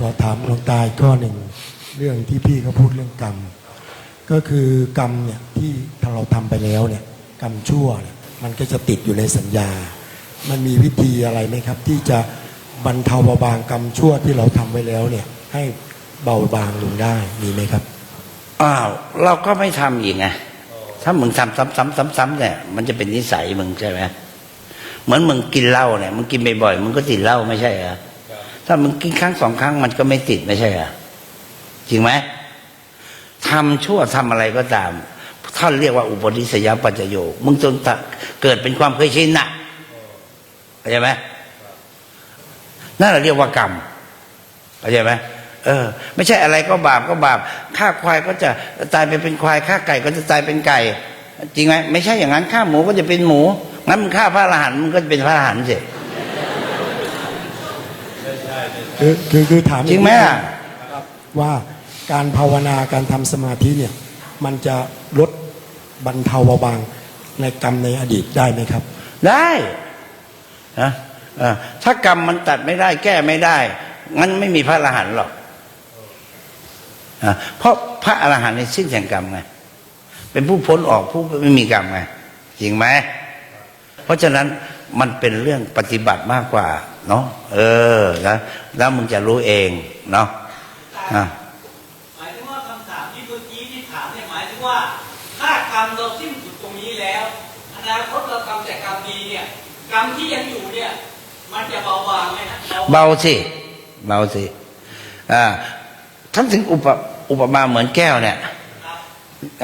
ขอถามหลวงตาอีกข้อหนึ่งเรื่องที่พี่เขาพูดเรื่องกรรม ก็คือกรรมเนี่ยที่ถ้าเราทำไปแล้วเนี่ยกรรมชั่วเนี่ยมันก็จะติดอยู่ในสัญญา มันมีวิธีอะไรไหมครับ ที่จะบรรเทาเบาบางกรรมชั่วที่เราทำไว้แล้วเนี่ยให้เบาบางลงได้มีไหมครับอ้าวเราก็ไม่ทำอีกไงถ้ามึงทำซ้ำๆๆๆเนี่ยมันจะเป็นนิสัยมึงใช่ไหมเหมือนมึงกินเหล้าเนี่ยมึงกินบ่อยๆมึงก็ติดเหล้าไม่ใช่เหรอ ถ้ามึงกินครั้งสองครั้งมันก็ไม่ติดไม่ใช่เหรอจริงไหมทำชั่วทำอะไรก็ตาม ท่านเรียกว่าอุปนิสัยปัจจโยมึงจนเกิดเป็นความเคยชินน่ะเข้าใจไหมนั่นเราเรียกว่ากรรมเข้าใจไหมเออ ไม่ใช่อะไรก็บาปก็บาปฆ่าควายก็จะตายไปเป็นควายฆ่าไก่ก็จะตายเป็นไก่ จริงไหมไม่ใช่อย่างนั้นฆ่าหมูก็จะเป็นหมูงั้นมึงฆ่าพระอรหันต์มึงก็จะเป็นพระอรหันต์สิ คือคือคือถามจริงไหมอะว่าการภาวนาการทำสมาธิเนี่ย มันจะลดบรรเทาเบาบางในกรรมในอดีตได้ไหมครับ ได้นะเออถ้ากรรมมันตัดไม่ได้ แก้ไม่ได้ งั้นไม่มีพระอรหันต์หรอกอะเพราะพระอรหันต์ในสิ้นแห่งกรรมไงเป็นผู้พ้นออกผู้ไม่มีกรรมไงจริงไหมเพราะฉะนั้น มันเป็นเรื่องปฏิบัติมากกว่า เนาะเออแล้วแล้วมึงจะรู้เองเนาะอะหมายถึงว่าคำถามที่เมื่อกี้ที่ถามเนี่ยหมายถึงว่าถ้ากรรมเราสิ้นสุดตรงนี้แล้วอนาคตเราทำแต่กรรมดีเนี่ยกรรมที่ยังอยู่เนี่ย มันจะเบาบางไหมฮะเบาสิเบาสิอ่าท่านถึงอุปอุปมาเหมือนแก้วเนี่ยครับ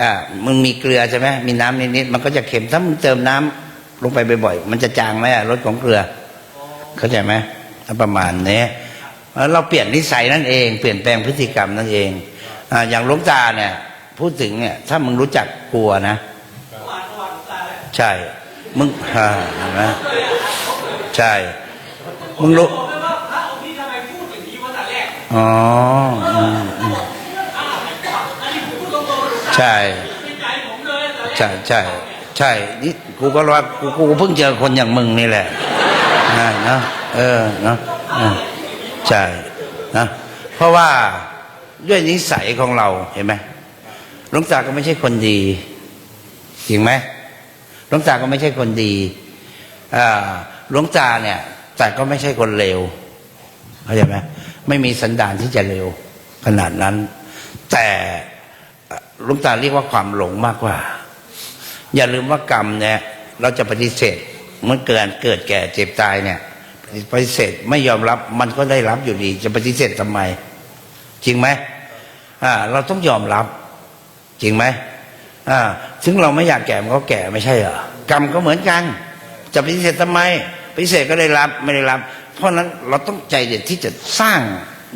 อ่ามึงมีเกลือใช่ไหมมีน้ำนิดๆมันก็จะเค็มถ้ามึงเติมน้ำ ลงไปบ่อยๆมันจะจางไหมอะรสของเกลือ เข้าใจไหมประมาณนี้เราเปลี่ยนนิสัยนั่นเองเปลี่ยนแปลงพฤติกรรมนั่นเองออย่างลวงตาเนี่ย พูดถึงเนี่ย ถ้ามึงรู้จักกลัวนะใช่ มึงอ่านไหมใช่ มึงรู้อ๋อใช่ ใช่ใช่ ช่ นี่กูก็ว่ากูกูเพิ่งเจอคนอย่างมึงนี่แหละนะเนะเออเนาะใช่นะเพราะว่าด้วยนิสัยของเราเห็นไหมหลวงตาก็ไม่ใช่คนดีจริงไหมหลวงตาก็ไม่ใช่คนดีอ่าหลวงตาเนี่ย แต่ก็ไม่ใช่คนเลวเข้าใจไหมไม่มีสันดานที่จะเลวขนาดนั้น แต่หลวงตาเรียกว่าความหลงมากกว่า อย่าลืมว่ากรรมเนี่ยเราจะปฏิเสธมื่อเกิดเกิดแก่เจ็บตายเนี่ยปฏิเสธไม่ยอมรับมันก็ได้รับอยู่ดี จะปฏิเสธทำไม จริงไหมอ่า เราต้องยอมรับ จริงไหมอ่าถึงเราไม่อยากแก่มันก็แก่ไม่ใช่เหรอกรรมก็เหมือนกัน จะปฏิเสธทำไมปฏิเสธก็ได้รับไม่ได้รับ เพราะนั้นเราต้องใจเด็ดที่จะสร้าง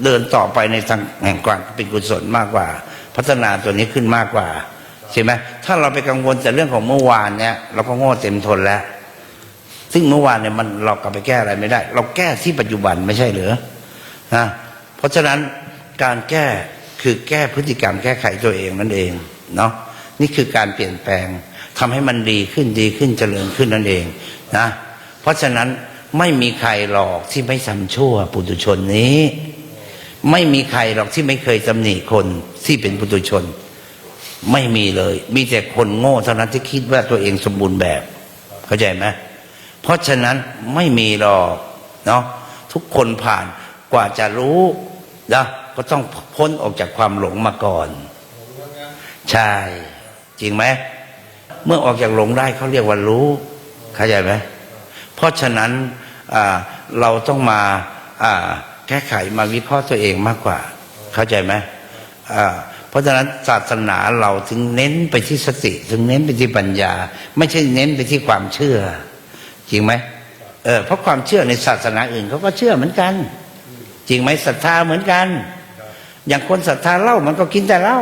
เดินต่อไปในทางแห่งความเป็นกุศลมากกว่า พัฒนาตัวนี้ขึ้นมากกว่า ใช่ไหมถ้าเราไปกังวลแต่เรื่องของเมื่อวานเนี่ยเราก็โง่เต็มทนแล้ว ซึ่งเมื่อวานเนี่ยมันเรากลับไปแก้อะไรไม่ได้ เราแก้ที่ปัจจุบันไม่ใช่เหรือนะเพราะฉะนั้นการแก้คือแก้พฤติกรรมแก้ไขตัวเองนั่นเองเนาะนี่คือการเปลี่ยนแปลงทำให้มันดีขึ้นดีขึ้นเจริญขึ้นนั่นเองนะเพราะฉะนั้นไม่มีใครหรอกที่ไม่ทำชั่วปุถุชนนี้ ไม่มีใครหรอกที่ไม่เคยตำหนิคนที่เป็นปุถุชน ไม่มีเลย มีแต่คนโง่เท่านั้นที่คิดว่าตัวเองสมบูรณ์แบบ เข้าใจไหมเพราะฉะนั้นไม่มีหรอกเนาะทุกคนผ่านกว่าจะรู้นะก็ต้องพ้นออกจากความหลงมาก่อน ใช่ จริงไหมเมื่อออกจากหลงได้เขาเรียกว่ารู้ เข้าใจไหมเพราะฉะนั้นเราต้องมาแก้ไขมาวิเคราะห์ตัวเองมากกว่า เข้าใจไหม ราะฉะนั้นศาสนาเราถึงเน้นไปที่สติ ถึงเน้นไปที่ปัญญา ไม่ใช่เน้นไปที่ความเชื่อ จริงไหมเออเพราะความเชื่อในศาสนาอื่นเขาก็เชื่อเหมือนกัน จริงไหมศรัทธาเหมือนกัน อย่างคนศรัทธาเหล้ามันก็กินแต่เหล้า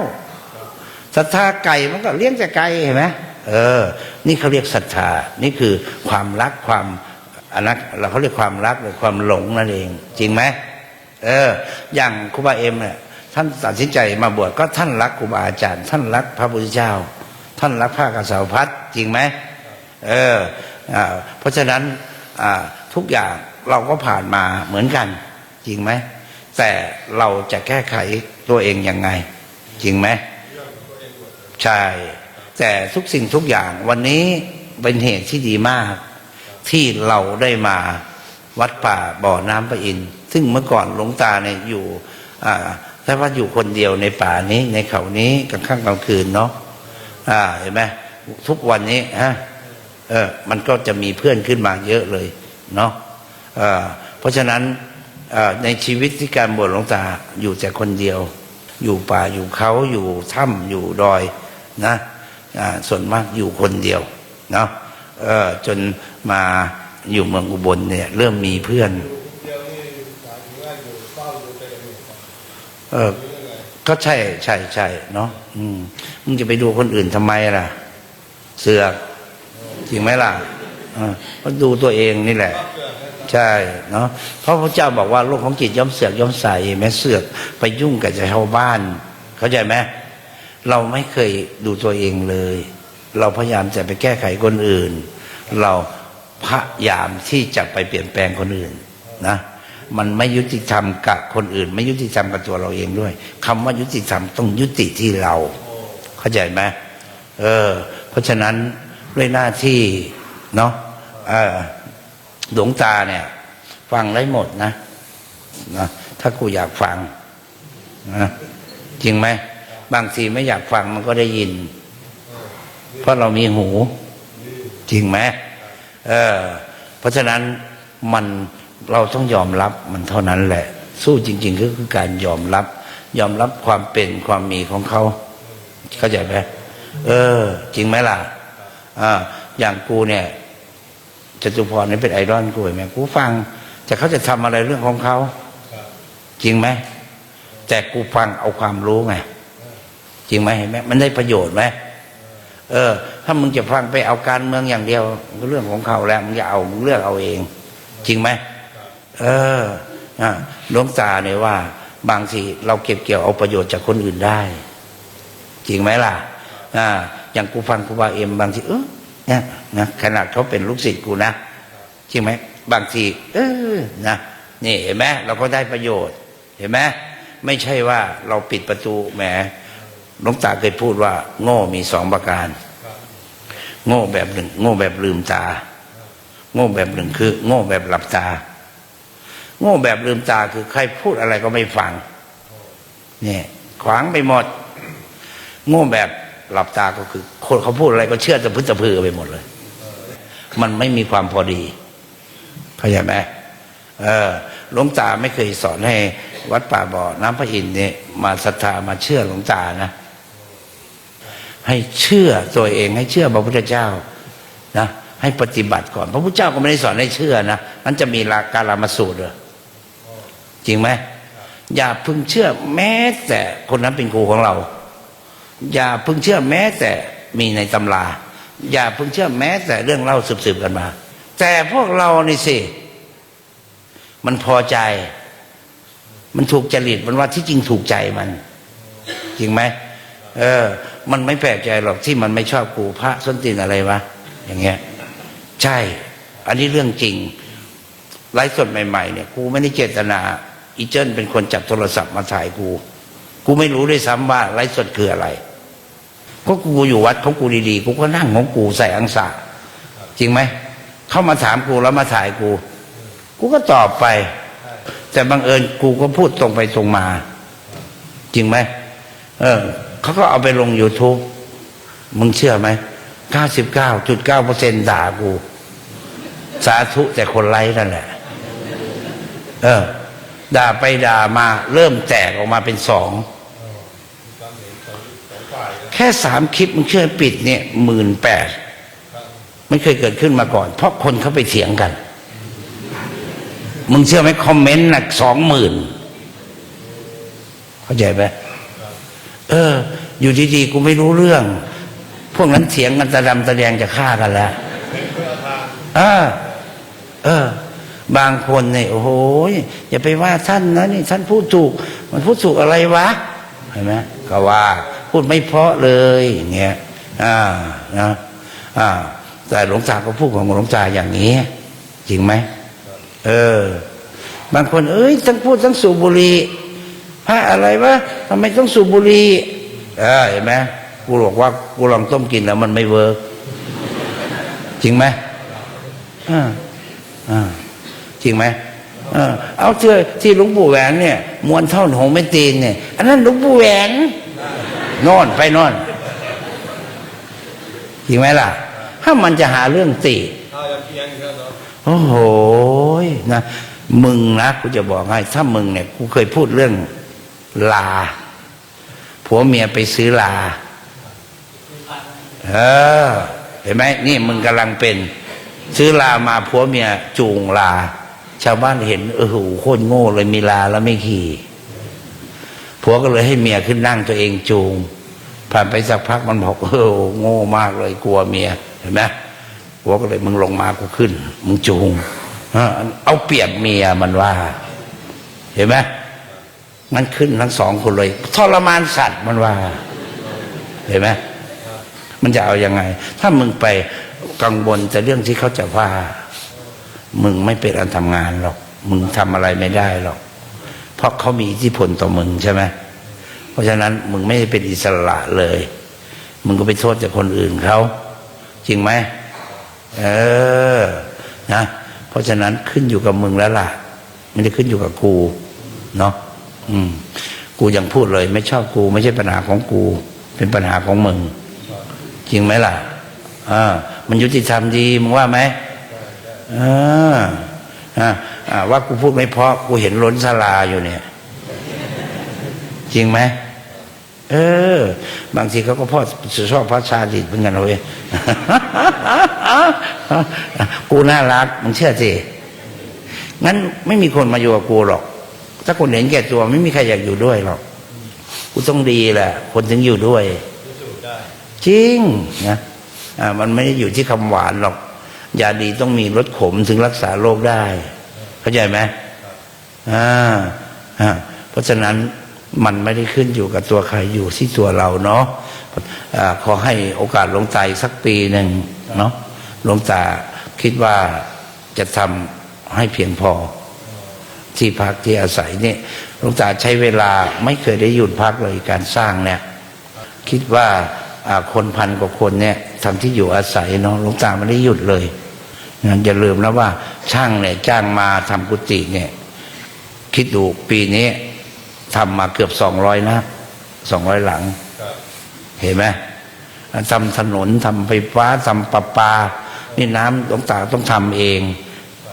ศรัทธาไก่มันก็เลี้ยงแต่ไก่เห็นไหมเออ นี่เขาเรียกศรัทธา นี่คือความรักความอันนั้นเราเขาเรียกความรักหรือความหลงนั่นเอง จริงไหมเออ อย่างครูบาเอ็มเนี่ย ท่านตัดสินใจมาบวชก็ท่านรักครูบาอาจารย์ ท่านรักพระพุทธเจ้า ท่านรักพระกษาพัฒจริงไหมเอออเพราะฉะนั้นทุกอย่างเราก็ผ่านมาเหมือนกัน จริงไหมแต่เราจะแก้ไขตัวเองยังไง จริงไหมใช่ แต่ทุกสิ่งทุกอย่างวันนี้เป็นเหตุที่ดีมาก ที่เราได้มาวัดป่าบ่อน้ำประอิน ซึ่งเมื่อก่อนหลวงตาเนี่ยอยู่อ่า ถ้าว่าอยู่คนเดียวในป่านี้ในเขานี้กลางค่ำกลางคืนเนาะอ่าเห็นไหมทุกวันนี้ฮะเออมันก็จะมีเพื่อนขึ้นมาเยอะเลยเนาะเออเพราะฉะนั้นในชีวิตที่การบวชหลวงตาอยู่แต่คนเดียว อยู่ป่าอยู่เขาอยู่ถ้ำอยู่ดอยนะส่วนมากอยู่คนเดียวเนาะจนมาอยู่เมืองอุบลเนี่ยเริ่มมีเพื่อน เออก็ใช่ใช่ใช่เนาะอืมมึงจะไปดูคนอื่นทำไมล่ะ เสือกจริงไหมล่ะอก็ดูตัวเองนี่แหละ ใช่เนาะเพราะพระเจ้าบอกว่าโลกของจิตย่อมเสือกย่อมใสแม้เสือกไปยุ่งกับชาวบ้าน เข้าใจไหมเราไม่เคยดูตัวเองเลย เราพยายามจะไปแก้ไขคนอื่น เราพยายามที่จะไปเปลี่ยนแปลงคนอื่นนะมันไม่ยุติธรรมกั คนอื่น ไม่ยุติธรรมกับตัวเราเองด้วยคำว่ายุติธรรมต้องยุติที่เรา เข้าใจไหมเออ เพราะฉะนั้นด้วยหน้าที่เนาะเออดวงตาเนี่ย ฟังได้หมดนะนะถ้ากูอยากฟังนะจริงไหมบางทีไม่อยากฟังมันก็ได้ยิน เพราะเรามีหู จริงไหมเออ เพราะฉะนั้นมันเราต้องยอมรับมันเท่านั้นแหละ สู้จริง ๆ ก็คือการยอมรับ ยอมรับความเป็นความมีของเขา เข้าใจไหมเออ จริงไหมล่ะอ่าอย่างกูเนี่ยจตุพรนี่เป็นไอดอลกูเห็นไหมกูฟัง แต่เขาจะทำอะไรเรื่องของเขาจริงไหมแต่กูฟังเอาความรู้ไงจริงไหมเห็นไหมมันได้ประโยชน์ไหมเออ ถ้ามึงจะฟังไปเอาการเมืองอย่างเดียวก็เรื่องของเขาแล้วมึงจะเอามึงเลือกเอาเอง จริงไหมเออ หลวงตาเนี่ยว่า บางทีเราเก็บเกี่ยวเอาประโยชน์จากคนอื่นได้ จริงไหมล่ะอ่าอย่างกูฟังครูบาเอ็มบางทีเออเนี่ยนะขนาดเขาเป็นลูกศิษย์กูนะจริงไหมบางทีเออนะนี่เห็นไหมเราก็ได้ประโยชน์ เห็นไหมไม่ใช่ว่าเราปิดประตูแหมหลวงตาเคยพูดว่า โง่มีสองประการ โง่แบบหนึ่ง โง่แบบลืมตา โง่แบบหนึ่งคือ โง่แบบหลับตา โง่แบบลืมตาคือใครพูดอะไรก็ไม่ฟังเนี่ยขวางไปหมด โง่แบบหลับตาก็คือ คนเขาพูดอะไรก็เชื่อจะพึ่งจะพือไปหมดเลย มันไม่มีความพอดีเข้าใจไหมเออหลวงตาไม่เคยสอนให้ วัดป่าบ่อน้ำพระอินทร์เนี่ยมาศรัทธามาเชื่อหลวงตานะให้เชื่อตัวเองให้เชื่อพระพุทธเจ้านะให้ปฏิบัติก่อน พระพุทธเจ้าก็ไม่ได้สอนให้เชื่อนะมันจะมีหลักการมาสูตรเหรอ จริงไหมอย่าพึงเชื่อแม้แต่คนนั้นเป็นครูของเรา อย่าพึงเชื่อแม้แต่มีในตำรา อย่าพึงเชื่อแม้แต่เรื่องเล่าสืบๆกันมา แต่พวกเรานี่สิ มันพอใจ มันถูกจริตมันว่าที่จริงถูกใจมัน จริงไหมเออ มันไม่แปลกใจหรอกที่มันไม่ชอบกูพระส้นตีนอะไรวะอย่างเงี้ย ใช่ อันนี้เรื่องจริงไลฟ์สดใหม่ ๆ เนี่ยกูไม่ได้เจตนา อีเจิ้นเป็นคนจับโทรศัพท์มาถ่ายกู กูไม่รู้ด้วยซ้ำว่าไลฟ์สดคืออะไรก็กูอยู่วัดของกูดีๆ กูก็นั่งของกูใส่อังสาจริงไหม เข้ามาถามกูแล้วมาถ่ายกู กูก็ตอบไป แต่บังเอิญกูก็พูดตรงไปตรงมา จริงไหม เออเขาก็เอาไปลง YouTube มึงเชื่อไหม99.9เปอร์เซ็นด่ากู สาธุแต่คนไร้นั่นแหละ เออ ด่าไปด่ามาเริ่มแตกออกมาเป็นสองแค่สามคลิปมึงเชื่อปิดเนี่ยหมื่นแปดไม่เคยเกิดขึ้นมาก่อน เพราะคนเขาไปเถียงกัน มึงเชื่อไหมคอมเมนต์หนักสองหมื่นเข้าใจไหมเออ อยู่ดีๆกูไม่รู้เรื่อง พวกนั้นเถียงกันตะดำตะแดงจะฆ่ากันแล้วเออ เออ บางคนเนี่ยโอ้โหอย่าไปว่าท่านนะนี่ท่านพูดถูก มันพูดถูกอะไรวะเห็นไหมก็ว่า พูดไม่เพาะเลยอย่างเงี้ยอ่านะอ่าแต่หลวงตาก็พูดของหลวงตาอย่างนี้ จริงไหมเออ บางคน เอ้ยทั้งพูดทั้งสูบบุหรี่พระอะไรวะทำไมต้องสูบบุหรี่เออเห็นไหมกูบอกว่ากูลองต้มกินแล้วมันไม่เวิร์กจริงไหมอ่าอ่า จริงไหมเออเอาเถอะที่หลวงปู่แหวนเนี่ยมวนเท่าหงไม่ตีนเนี่ยอันนั้นหลวงปู่แหวนนอนไปนอนจริงไหมล่ะ ถ้ามันจะหาเรื่องติโอ้โหยนะมึงนะกูจะบอกให้ ถ้ามึงเนี่ยกูเคยพูดเรื่องลา ผัวเมียไปซื้อลา เออ เห็นไหมนี่มึงกำลังเป็น ซื้อลามาผัวเมียจูงลา ชาวบ้านเห็นเออโหโคตรโง่เลยมีลาแล้วไม่ขี่ผัวก็เลยให้เมียขึ้นนั่งตัวเองจูง ผ่านไปสักพักมันบอกเออโง่มากเลยกลัวเมียเห็นไหมผัวก็เลยมึงลงมากูขึ้น มึงจูงเออเอาเปรียบเมียมันว่า เห็นไหมมันขึ้นทั้งสองคนเลยทรมานสัตว์มันว่า เห็นไหมมันจะเอาอยัางไง ถ้ามึงไปกังวลแต่เรื่องที่เขาจะว่า มึงไม่เป็นอันทำงานหรอก มึงทำอะไรไม่ได้หรอก เพราะเขามีอิทธิพลต่อมึงใช่ไหมเพราะฉะนั้นมึงไม่ได้เป็นอิสระเลย มึงก็ไปโทษจากคนอื่นเขาจริงไหมเออนะ เพราะฉะนั้นขึ้นอยู่กับมึงแล้วล่ะ ไม่ได้ขึ้นอยู่กับกู เนาะอืม กูยังพูดเลย ไม่ชอบกู ไม่ใช่ปัญหาของกู เป็นปัญหาของมึง จริงไหมล่ะอ่ามันยุติธรรมดีมึงว่าไหม อ่าอ่าอ่าว่ากูพูดไม่เพราะกูเห็นล้นศาลาอยู่เนี่ย จริงไหมเออ บางทีเขาก็พ่อชอบพระชาดิตเหมือนกันเว้ยกูน่ารักมึงเชื่อสิงั้นไม่มีคนมาอยู่กับกูหรอก ถ้าคนเห็นแก่ตัวไม่มีใครอยากอยู่ด้วยหรอก กูต้องดีแหละคนถึงอยู่ด้วยจริงนะอ่ามันไม่ได้อยู่ที่คำหวานหรอก ยาดีต้องมีรสขมถึงรักษาโรคได้ เข้าใจไหมอ่าอ่าเพราะฉะนั้นมันไม่ได้ขึ้นอยู่กับตัวใครอยู่ที่ตัวเราเนาะอาขอให้โอกาสหลวงตาสักปีหนึ่งเนาะหลวงตาคิดว่าจะทำให้เพียงพอ ที่พักที่อาศัยเนี่ยหลวงตาใช้เวลาไม่เคยได้หยุดพักเลยการสร้างเนี่ย คิดว่าคนพันกว่าคนเนี่ยทำที่อยู่อาศัยเนาะหลวงตาไม่ได้หยุดเลย อย่าลืมนะว่าช่างเนี่ยจ้างมาทำกุฏิเนี่ย คิดดูปีนี้ทำมาเกือบสองร้อยนะสองร้อยหลัง เห็นไหมทำถนนทำไฟฟ้าทำประปา นี่น้ำหลวงตาต้องทำเอง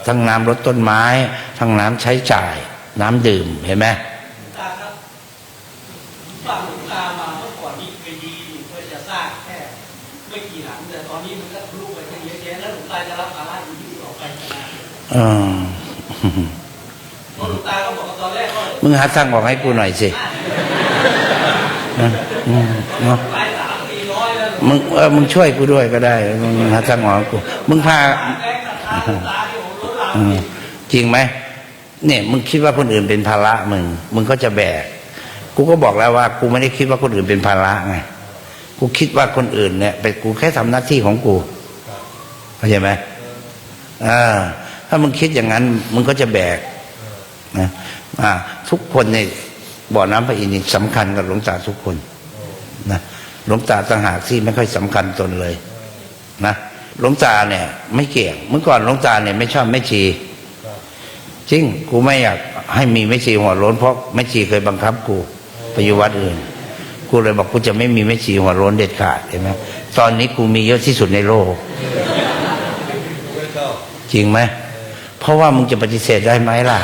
ทั้งน้ำรดต้นไม้ ทั้งน้ำใช้จ่าย น้ำดื่มเห็นไหม หลวงตาครับฟังหลวงตามาเมื่อก่อนนี้เคยดีเพื่อจะสร้างแค่ไม่กี่หลังแต่ตอนนี้มันก็ทะลุไปตั้งเยอะแยะแล้วหลวงตาจะรับภาระอยู่ที่ออกไปขนาดไหนเออเพราะหลวงตาก็บอกว่าตอนแรกก็มึงหาทางออกให้กูหน่อยสินะอืมเนาะหลายสามสี่ร้อยแล้วหลวงมึงเออมึงช่วยกูด้วยก็ได้มึงหาทางออกให้กู มึงพาตาแรงศรัทธาหลวงตาที่ผมรู้หลังอืมจริงไหมเนี่ยมึงคิดว่าคนอื่นเป็นภาระมึง มึงก็จะแบก กูก็บอกแล้วว่า กูไม่ได้คิดว่าคนอื่นเป็นภาระไง กูคิดว่าคนอื่นเนี่ยเป็นกูแค่ทำหน้าที่ของกูเข้าใจไหมอ่าถ้ามึงคิดอย่างนั้นมึงก็จะแบกนะอ่า ทุกคนในบ่อน้ำพระอินทร์นี่สำคัญกับหลวงตาทุกคนนะหลวงตาต่างหากที่ไม่ค่อยสำคัญตนเลยนะหลวงตาเนี่ย ไม่เกี่ยงเมื่อก่อนหลวงตาเนี่ยไม่ชอบแม่ชีจริงกูไม่อยากให้มีแม่ชีหัวโล้นเพราะแม่ชีเคยบังคับกูไปอยู่วัดอื่น กูเลยบอกกูจะไม่มีแม่ชีหัวโล้นเด็ดขาดเห็นไหมตอนนี้กูมีเยอะที่สุดในโลก จริงไหมเพราะว่ามึงจะปฏิเสธได้ไหมล่ะ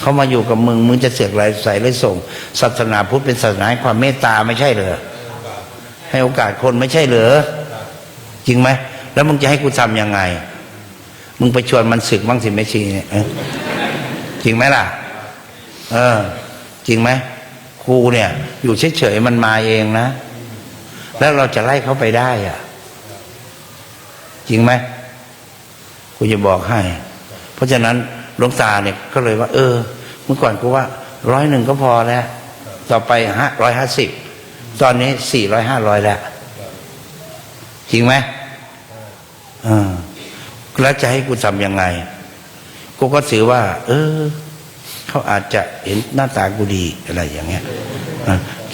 เขามาอยู่กับมึงมึงจะเสือกไรใส่ไรส่ง ศาสนาพุทธเป็นศาสนาความเมตตาไม่ใช่เหรอให้โอกาสคนไม่ใช่เหรอจริงไหมแล้วมึงจะให้กูทำยังไง มึงไปชวนมันศึกบ้างสิแม่ชีเนี่ยจริงไหมล่ะ เออ จริงไหม ครูเนี่ย อยู่เฉยๆมันมาเองนะ แล้วเราจะไล่เขาไปได้อะจริงไหมกูจะบอกให้ เพราะฉะนั้นหลวงตาเนี่ยก็เลยว่า เออ เมื่อก่อนกูว่าร้อยหนึ่งก็พอแล้ว ต่อไปห้าร้อยห้าสิบตอนนี้สี่ร้อยห้าร้อยแล้ว จริงไหมเออแล้วจะให้กูทำยังไง กูก็ถือว่า เออ เขาอาจจะเห็นหน้าตากูดีอะไรอย่างเงี้ย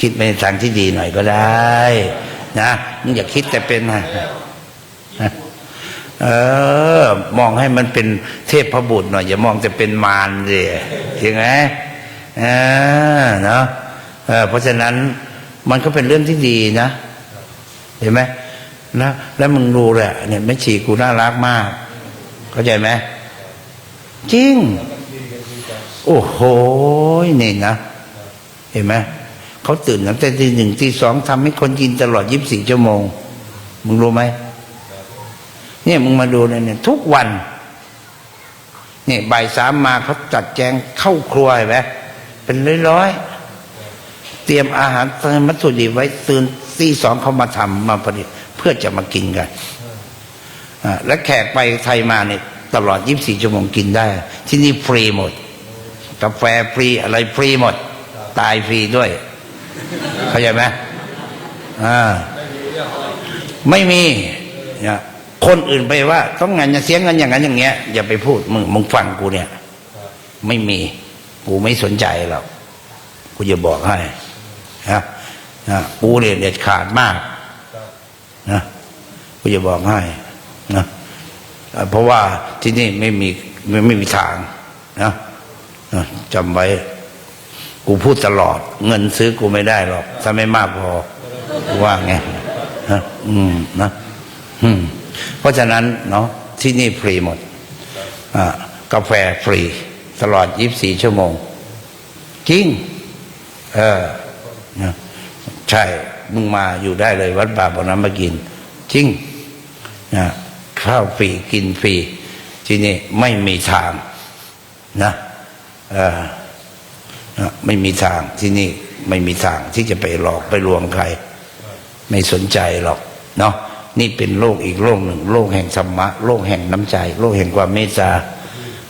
คิดไปในทางที่ดีหน่อยก็ได้ นะมึงอย่าคิดแต่เป็นนะเออ มองให้มันเป็นเทพพบุตรหน่อย อย่ามองแต่เป็นมารสิจริงไหมเออเนาะเออเพราะฉะนั้นมันก็เป็นเรื่องที่ดีนะ เห็นไหมนะแล้วมึงดูแหละเนี่ยแม่ชีกูน่ารักมาก เข้าใจไหมจริง โอ้โหนี่นะ เห็นไหมเขาตื่นตั้งแต่ตีหนึ่งตีสองทำให้คนกินตลอดยี่สิบสี่ชั่วโมง มึงรู้ไหมเนี่ยมึงมาดูเนี่ยเนี่ย ทุกวันเนี่ยบ่ายสามมาเขาจัดแจงเข้าครัวเห็นไหมเป็นร้อยๆเตรียมอาหารเตรียมวัตถุดิบไว้ตื่นตีสองเขามาทำมาผลิตเพื่อจะมากินกันอ่าและแขกไปไทยมาเนี่ยตลอด24ชั่วโมงกินได้ ที่นี่ฟรีหมด กาแฟฟรีอะไรฟรีหมด ตายฟรีด้วย เข้าใจไหมอ่าไม่มีเนี่ยคนอื่นไปว่า ต้องงานจะเสียเงินอย่างนั้นอย่างเงี้ย อย่าไปพูดมึงมึงฟังกูเนี่ย ไม่มีกูไม่สนใจหรอกกูจะบอกให้นะนะกูเนี่ยเด็ดขาดมากนะกูจะบอกให้นะเพราะว่าที่นี่ไม่มีไม่ไม่มีทางนะ จำไว้ กูพูดตลอด เงินซื้อกูไม่ได้หรอก ถ้าไม่มากพอกูว่าไงนะอืมนะอืมเพราะฉะนั้นเนาะที่นี่ฟรีหมดกาแฟฟรี ตลอด 24 ชั่วโมง จริง เออนะใช่ มึงมาอยู่ได้เลย วัดบาบอน้ำมากิน จริงนะข้าวฟรีกินฟรี ที่นี่ไม่มีทางนะ ไม่มีทางที่นี่ไม่มีทางที่จะไปหลอกไปลวงใคร ไม่สนใจหรอกเนาะนี่เป็นโลกอีกโลกหนึ่ง โลกแห่งธรรมะ โลกแห่งน้ำใจ โลกแห่งความเมตตา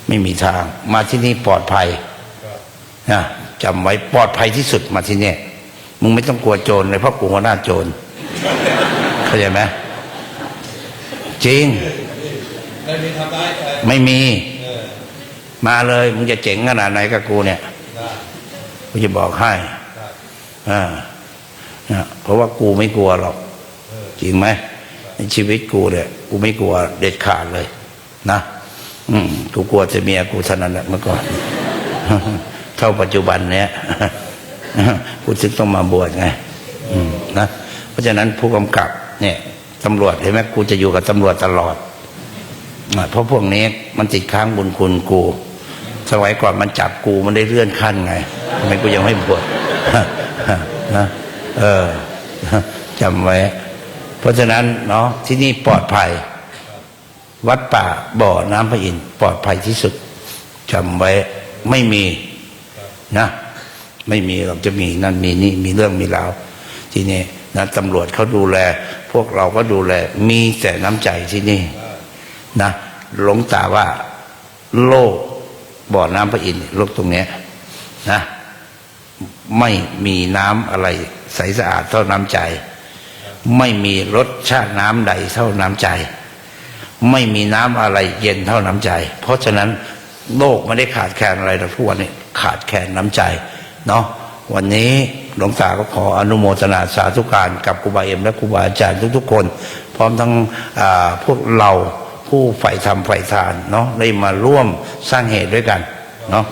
ไม่มีทาง มาที่นี่ปลอดภัยนะจำไว้ปลอดภัยที่สุดมาที่เนี่ยมึงไม่ต้องกลัวโจรเลยเพราะกูก็น่าโจรเข้าใจไหมจริง ไม่มี มาเลยมึงจะเจ๋งขนาดไหนกับกูเนี่ยกูจะบอกให้อ่านะเพราะว่ากูไม่กลัวหรอกจริงไหมในชีวิตกูเนี่ยกูไม่กลัวเด็ดขาดเลย นะ อืมกูกลัวแต่เมียกูเท่านั้นแหละเมื่อก่อน เท่าปัจจุบันเนี้ยกูจึงต้องมาบวชไงอืมนะเพราะฉะนั้นผู้กำกับ เนี่ยตำรวจเห็นไหมกูจะอยู่กับตำรวจตลอดเพราะพวกนี้มันติดค้างบุญคุณกู สมัยก่อนมันจับกูมันได้เลื่อนขั้นไงทำไมกูยังไม่บวชนะเออจำไว้ เพราะฉะนั้นเนาะที่นี่ปลอดภัย วัดป่าบ่อน้ำพระอินทร์ปลอดภัยที่สุดจำไว้ไม่มีนะ ไม่มีเราจะมีนั่นมีนี่มีเรื่องมีราวที่นี่นะตำรวจเขาดูแล พวกเราก็ดูแล มีแต่น้ำใจที่นี่ นะหลงตาว่าโลก บ่อน้ำพระอินทร์โลกตรงเนี้ยนะ ไม่มีน้ำอะไร ใสสะอาดเท่าน้ำใจ ไม่มีรสชาติน้ำใดเท่าน้ำใจ ไม่มีน้ำอะไรเย็นเท่าน้ำใจ เพราะฉะนั้นโลกไม่ได้ขาดแคลนอะไรแต่ทุกวันนี้ขาดแคลนน้ำใจเนาะวันนี้หลวงตาก็ขออนุโมทนาสาธุการกับครูบาเอ็มและครูบาอาจารย์ทุกๆคน พร้อมทั้งพวกเรา ผู้ใฝ่ธรรมใฝ่ทานเนาะได้มาร่วมสร้างเหตุด้วยกันเนาะ